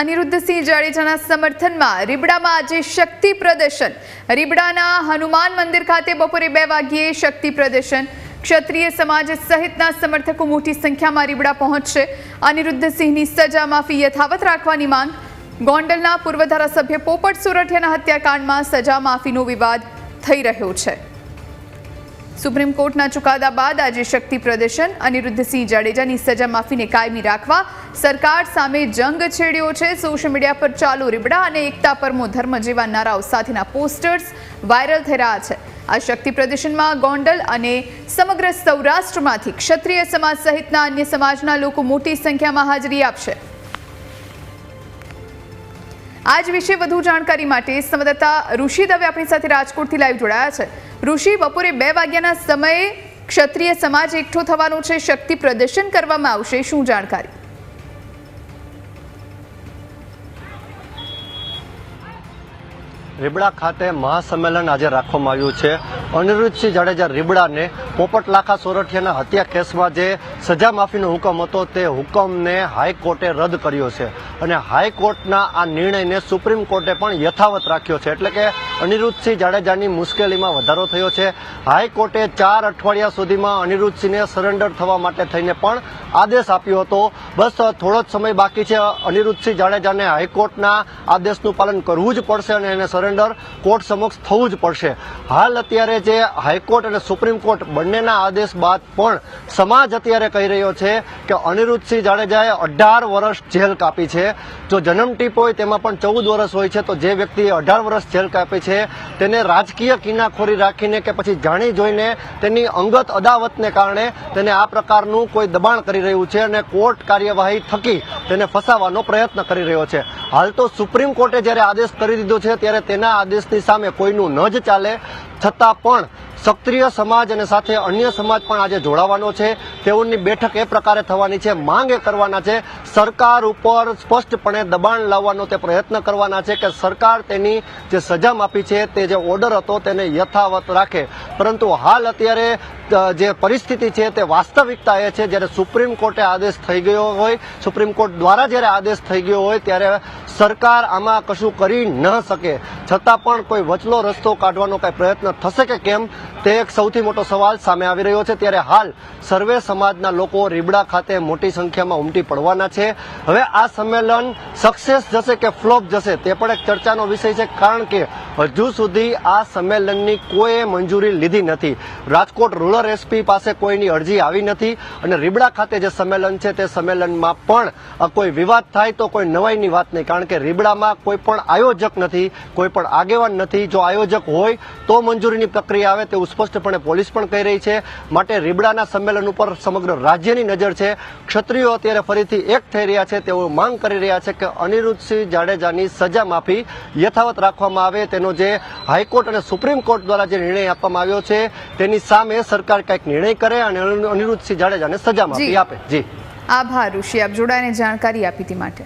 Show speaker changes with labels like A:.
A: અનિરુદ્ધસિંહ જાડેજાના સમર્થનમાં રીબડામાં આજે શક્તિ પ્રદર્શન. રીબડાના હનુમાન મંદિર ખાતે બપોરે બે વાગ્યે શક્તિ પ્રદર્શન. ક્ષત્રિય સમાજ સહિતના સમર્થકો મોટી સંખ્યામાં રીબડા પહોંચશે. અનિરુદ્ધસિંહની સજા માફી યથાવત રાખવાની માંગ. ગોંડલના પૂર્વ ધારાસભ્ય પોપટ સુરઠિયાના હત્યાકાંડમાં સજા માફીનો વિવાદ થઈ રહ્યો છે. સુપ્રીમ કોર્ટના ચુકાદા બાદ આજે શક્તિ પ્રદર્શન અનિરુદ્ધસિંહ જાડેજાની સજા માફીને કાયમી રાખવા, સરકાર સામે જંગ છેડ્યો છે સોશિયલ મીડિયા પર ચાલુ રીબડા અને એકતા પરમો ધર્મ જેવા નારાઓ સાથેના પોસ્ટર્સ વાયરલ થઈ રહ્યા છે. આ શક્તિ પ્રદર્શનમાં ગોંડલ અને સમગ્ર સૌરાષ્ટ્રમાંથી ક્ષત્રિય સમાજ સહિતના અન્ય સમાજના લોકો મોટી સંખ્યામાં હાજરી આપશે. આજ વિશે વધુ જાણકારી માટે સંવાદદાતા ઋષિ દવે આપણી સાથે રાજકોટથી લાઈવ જોડાયા છે. ઋષિ, બપોરે બે વાગ્યાના સમયે ક્ષત્રિય સમાજ એકઠો થવાનો છે. શક્તિ પ્રદર્શન કરવામાં આવશે. શું જાણકારી?
B: રીબડા ખાતે મહાસંમેલન આજે રાખવામાં આવ્યું છે. અનિરુદ્ધસિંહ જાડેજા રીબડાને પોપટ લાખા સોરઠિયાના હત્યા કેસમાં જે સજા માફીનો હુકમ હતો તે હુકમને હાઈકોર્ટે રદ કર્યો છે. અને હાઈકોર્ટના આ નિર્ણયને સુપ્રીમ કોર્ટે પણ યથાવત રાખ્યો છે. એટલે કે અનિરુદ્ધસિંહ જાડેજાની મુશ્કેલીમાં વધારો થયો છે. હાઈકોર્ટે ચાર અઠવાડિયા સુધીમાં અનિરુદ્ધસિંહને સરેન્ડર થવા માટે થઈને પણ આદેશ આપ્યો હતો. બસ થોડો જ સમય બાકી છે. અનિરુદ્ધસિંહ જાડેજાને હાઈકોર્ટના આદેશનું પાલન કરવું જ પડશે અને એને સરેન્ડર કોર્ટ સમક્ષ થવું જ પડશે. હાલ અત્યારે જે હાઈકોર્ટ અને સુપ્રીમ કોર્ટ બંનેના આદેશ બાદ પણ સમાજ અત્યારે કહી રહ્યો છે કે અનિરુદ્ધસિંહ જાડેજાએ અઢાર વર્ષ જેલ કાપી છે. જો જન્મ ટીપ હોય તેમાં પણ ચૌદ વર્ષ હોય છે, તો જે વ્યક્તિએ અઢાર વર્ષ જેલ કાપી છે, તેને રાજકીય કિનાખોરી રાખીને કે પછી જાણી જોઈને તેની અંગત અદાવતને કારણે તેને આ પ્રકારનું કોઈ દબાણ કરી રહ્યું છે અને કોર્ટ કાર્યવાહી થકી તેને ફસાવવાનો પ્રયત્ન કરી રહ્યો છે. હાલ તો સુપ્રીમ કોર્ટે જ્યારે આદેશ કરી દીધો છે, ત્યારે તેના આદેશની સામે કોઈનું ન જ ચાલે. છતાં પણ ક્ષત્રિય સમાજ અને સાથે અન્ય સમાજ પણ આજે જોડાવાનો છે. તેઓની બેઠક એ પ્રકારે થવાની છે. માંગ એ કરવાના છે. સરકાર ઉપર સ્પષ્ટપણે દબાણ લાવવાનો તે પ્રયત્ન કરવાના છે કે સરકાર તેની જે સજા માફી છે તે જે ઓર્ડર હતો તેને યથાવત રાખે. પરંતુ હાલ અત્યારે જે પરિસ્થિતિ છે તે વાસ્તવિકતા એ છે. જ્યારે સુપ્રીમ કોર્ટે આદેશ થઈ ગયો હોય, સુપ્રીમ કોર્ટ દ્વારા જ્યારે આદેશ થઈ ગયો હોય, ત્યારે સરકાર આમાં કશું કરી ન શકે. છતાં પણ કોઈ વચલો રસ્તો કાઢવાનો કાંઈ પ્રયત્ન થશે કે કેમ? તે એક સૌથી મોટો સવાલ સામે આવી રહ્યો છે. ત્યારે હાલ સર્વે સમાજના લોકો રીબડા ખાતે મોટી સંખ્યામાં ઉમટી પડવાના છે. હવે આ સંમેલન સક્સેસ જશે કે ફ્લોપ જશે તે પણ એક ચર્ચાનો વિષય છે. કારણ કે હજુ સુધી આ સંમેલનની કોઈએ મંજૂરી લીધી નથી. રાજકોટ રૂરલ એસપી પાસે કોઈની અરજી આવી નથી અને રીબડા ખાતે જે સંમેલન છે તે સંમેલનમાં પણ કોઈ વિવાદ થાય તો કોઈ નવાઈની વાત નહીં. કારણ કે રીબડામાં કોઈ પણ આયોજક નથી, કોઈ પણ આગેવાન નથી. જો આયોજક હોય તો મંજૂરીની પ્રક્રિયા આવે તેવું સ્પષ્ટપણે પોલીસ પણ કહી રહી છે. માટે રીબડાના સંમેલન ઉપર સમગ્ર રાજ્યની નજર છે. ક્ષત્રિયો અત્યારે ફરીથી એક થઈ રહ્યા છે. તેઓ માંગ કરી રહ્યા છે કે અનિરુદ્ધસિંહ જાડેજાની સજા માફી યથાવત રાખવામાં આવે તેનો જે હાઈકોર્ટ અને સુપ્રીમ કોર્ટ દ્વારા જે નિર્ણય આપવામાં આવ્યો છે તેની સામે સરકાર કંઈક નિર્ણય કરે અને અનિરુદ્ધસિંહ જાડેજાને સજા માફી. આપે. જી.
A: આભાર ઋષિ. આપ જોડાને જાણકારી આપી હતી માટે.